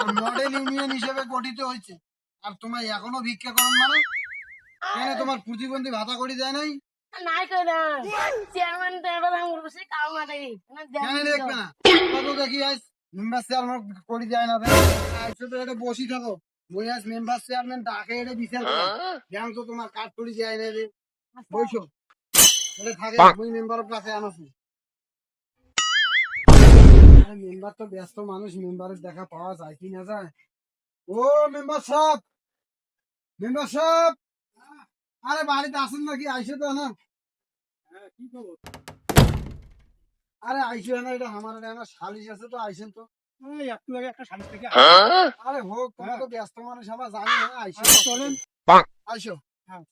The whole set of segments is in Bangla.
আর মডেল ইউনিয়ন হিসেবে গঠিত হয়েছে। আর তোমার এখনও ভিক্ষা করন মানে? কেন তোমার প্রতিবন্ধী ভাতা করে দেয় নাই? নাই কই চেয়ারম্যান টেবিল আমার বসে কাম মাটাই কেন দেখবে না? কত দেখি আজ? মেম্বার চেয়ারম্যান করে দেয় না আইসো তো এটা বসি থাকো। বই আজ মেম্বার চেয়ারম্যান ডাকে এটা বিচার করে জ্ঞান তো তোমার কাজ করে যায় না রে। থাকে ওই মেম্বারের কাছে আনছি। মেম্বার তো ব্যস্ত মানুষ মেম্বারের দেখা পাওয়া যায় কি না যায়। ও মেম্বার সাহেব! মেম্বার সাহেব! আরে বাড়িতে আসেন নাকি? আইসে তো না। কি খবর? আরে আইসে না এটা আমার এটা আমার সালিশ আছে তো আইসেন তো। একটু আগে একটা সালিশ থেকে আরে হোক তোমার তো ব্যস্ত মানুষ আমার জানি না আইসে। আচ্ছা, চলেন। আইসো। হ্যাঁ।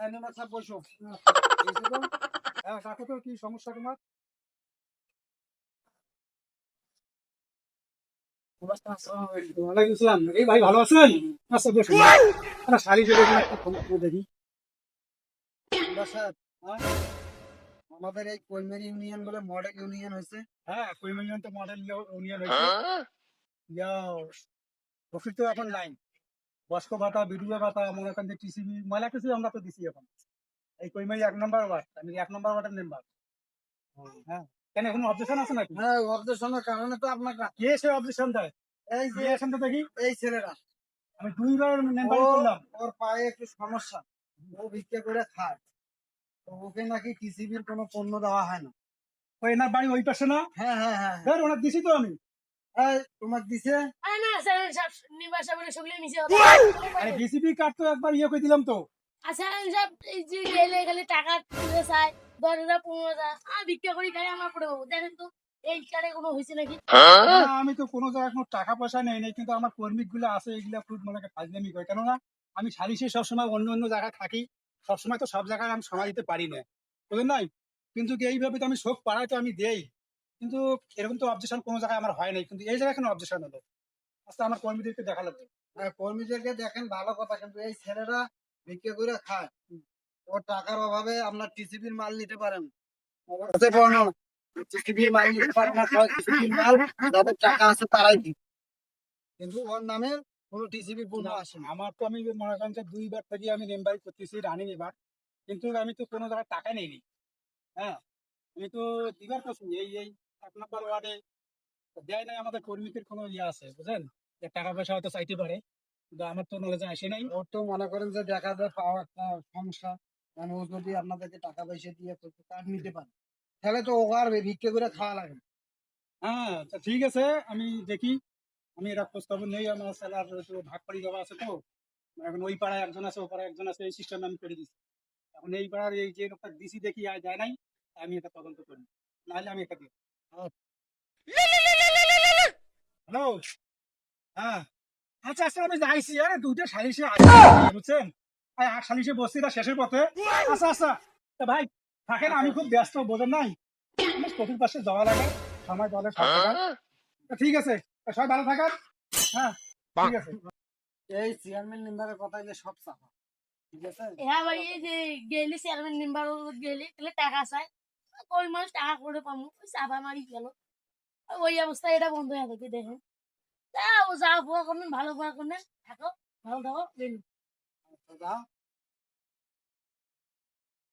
সাহেব বসো। হ্যাঁ কাকু তো কি সমস্যা তোমার? ওয়ালাইকুম আসসালাম। এই ভাই ভালো আছেন? আচ্ছা বসুন শাড়ি চলে গেলে একটা ফোন করে দেখি। হ্যাঁ? আমাদের এই কৈমেরি ইউনিয়ন বলে মডেল ইউনিয়ন হয়েছে। হ্যাঁ কুড়ি মিলিয়ন তো মডেল ইউনিয়ন হয়েছে। ইয়াও, প্রফিট তো এখন লাইন। বস্ক ভাতা বিডিও ভাতা মনে করেন যে টিসিবি ময়লা কিছু আমরা তো দিছি এখন। এই কইমারি এক নম্বর ওয়ার্ড আমি এক নম্বর ওয়ার্ডের মেম্বার হ্যাঁ কেন এখন অবজেকশন আছে নাকি? হ্যাঁ অবজেকশনের কারণে তো আপনাকে কে সে অবজেকশন দেয়? এই যে এখান থেকে দেখি? এই ছেলেরা। আমি দুইবার মেম্বার করলাম। ওর পায়ে একটু সমস্যা। ও ভিক্ষা করে খায়। তো ওকে নাকি টিসিবির কোনো পণ্য দেওয়া হয় না। ওই না বাড়ি ওই পাশে না? হ্যাঁ হ্যাঁ হ্যাঁ ধর ওনার দিছি তো আমি। তোমার দিছে? না স্যার সব সাহেবের সবগুলো মিশে আরে বিসিবি কার্ড তো একবার ইয়ে করে দিলাম তো। আচ্ছা সব এই যে গেলে খালি টাকা তুলে চাই দশ হাজার পনেরো হাজার আর ভিক্ষা করি খাই আমার পড়ে বাবু দেখেন তো এই কার্ডে কোনো হয়েছে নাকি? আমি তো কোনো জায়গায় কোনো টাকা পয়সা নেই নাই কিন্তু আমার কর্মিকগুলো আছে এগুলা খুব মনে হয় ফাজলামি করে। কেননা আমি সালিশে সবসময় অন্য অন্য জায়গায় থাকি সবসময় তো সব জায়গায় আমি সময় দিতে পারি না। বুঝলেন নাই? কিন্তু এইভাবে তো আমি শোক পাড়ায় তো আমি দেই। কিন্তু এরকম তো অবজেকশন কোনো জায়গায় আমার হয় নাই। কিন্তু এই জায়গায় কেন অবজেকশন হলো? আচ্ছা আমার কর্মীদেরকে দেখা লাগবে কর্মীদেরকে দেখেন ভালো কথা কিন্তু এই ছেলেরা ভিক্ষা করে খায়। ওর টাকার অভাবে আপনার টিসিবির মাল নিতে পারেন টিসিবির মাল নিতে পারেন না টিসিবির মাল যাদের টাকা আছে তারাই কিন্তু ওর নামে কোনো টিসিবি পণ্য আসে না। আমার তো আমি মনে করেন যে দুইবার থেকে আমি মেম্বারি করতেছি রানিং এবার। কিন্তু আমি তো কোনো জায়গায় টাকা নেইনি। হ্যাঁ আমি তো দিবার করছি এই এই। এক নম্বর ওয়ার্ডে দেয় নাই আমাদের কর্মীদের কোনো ইয়ে আছে টাকা পয়সা হয়তো চাইতে পারে কিন্তু আমার তো নলেজে আসে নাই। ওর তো মনে করেন যে দেখা যায় পাওয়া একটা সমস্যা মানে ও যদি আপনাদেরকে টাকা পয়সা দিয়ে কার্ড নিতে পারে। তাহলে তো ও আর ভিক্ষা করে খাওয়া লাগে হ্যাঁ ঠিক আছে আমি দেখি। আমি এটা খোঁজ খবর নেই আমার স্যালার ভাগ করে দেওয়া আছে তো। এখন ওই পাড়ায় একজন আছে ও পাড়ায় একজন আছে এই সিস্টেম আমি করে দিচ্ছি এখন এই পাড়ার এই যে লোকটা দিছি দেখি আর যায় নাই আমি এটা তদন্ত করি। নাহলে আমি এটা দিই হ্যালো হ্যাঁ। আচ্ছা আচ্ছা আমি যাইছি আরে দুইটা সালিশে বুঝছেন? সালিশে বসছি না শেষের পথে। আচ্ছা আচ্ছা ভাই থাকেন আমি খুব ব্যস্ত বোঝেন নাই? আমার কপির পাশে যাওয়া লাগে সময়। তা ঠিক আছে সবাই ভালো থাকার হ্যাঁ ঠিক আছে। এই চেয়ারম্যান মেম্বারের কথা যে সব চাপা। ঠিক আছে? হ্যাঁ ভাই এই যে গেলি চেয়ারম্যান মেম্বার গেলি তাহলে টাকা চাই। ওই মানুষ টাকা করে পাবো চাপা মারি গেল। ওই অবস্থায় এটা বন্ধ হয়ে থাকে দেখেন। তা ও যা পোয়া করবেন ভালো পোয়া করবেন থাকো, ভালো থাকো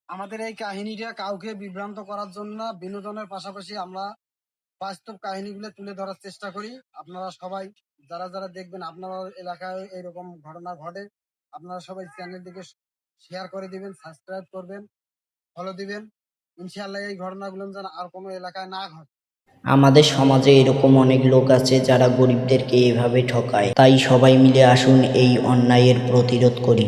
আমাদের এই কাহিনীটা কাউকে বিভ্রান্ত করার জন্য বিনোদনের পাশাপাশি আমরা বাস্তব কাহিনীগুলো তুলে ধরার চেষ্টা করি। আপনারা সবাই, যারা যারা দেখবেন, আপনার এলাকায় এরকম ঘটনা ঘটে, আপনারা সবাই চ্যানেলটিকে শেয়ার করে দিবেন সাবস্ক্রাইব করবেন ফলো দিবেন। ইনশাআল্লাহ এই ঘটনাগুলো যেন আর কোনো এলাকায় না ঘটে। আমাদের সমাজে এরকম অনেক লোক আছে যারা গরিবদেরকে এভাবে ঠকায়। তাই সবাই মিলে আসুন এই অন্যায়ের প্রতিরোধ করি।